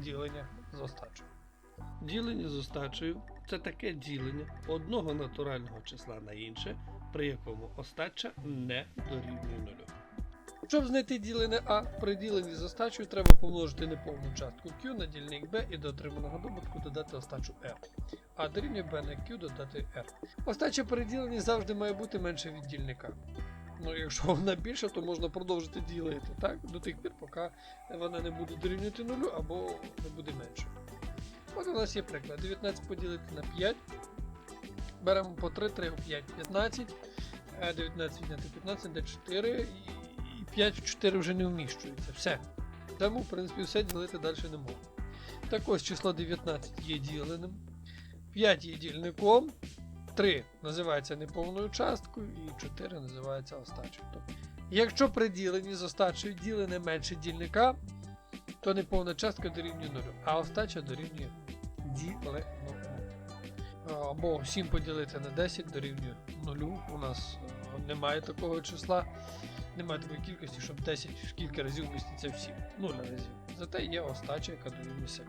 ділення з остачею. Ділення з остачею це таке ділення одного натурального числа на інше, при якому остача не дорівнює нулю. Щоб знайти ділене А, при діленні з остачею треба помножити неповну частку Q на дільник B і до отриманого добутку додати остачу R. А дорівнює B на Q додати R. Остача при діленні завжди має бути менше від дільника. Ну, якщо вона більша, то можна продовжити ділити так? до тих пір, поки вона не буде дорівнювати нулю або не буде менше. От у нас є приклад. 19 поділити на 5. Беремо по 3, 3 у 5, 15. Е, 19 відняти 15 де 4. І 5 в 4 вже не вміщується. Все. Тому, в принципі, все ділити далі не можна. Так ось число 19 є діленим. 5 є дільником. 3 називається неповною часткою, і 4 називається остачею. Тобто, якщо при діленні з остачею ділене менше дільника, то неповна частка дорівнює 0, а остача дорівнює діленому. Або 7 поділити на 10 дорівнює 0. У нас е, немає такого числа, немає такої кількості, щоб 10 кілька разів вміститься в 7. 0 разів. Зате є остача, яка дорівнює 7.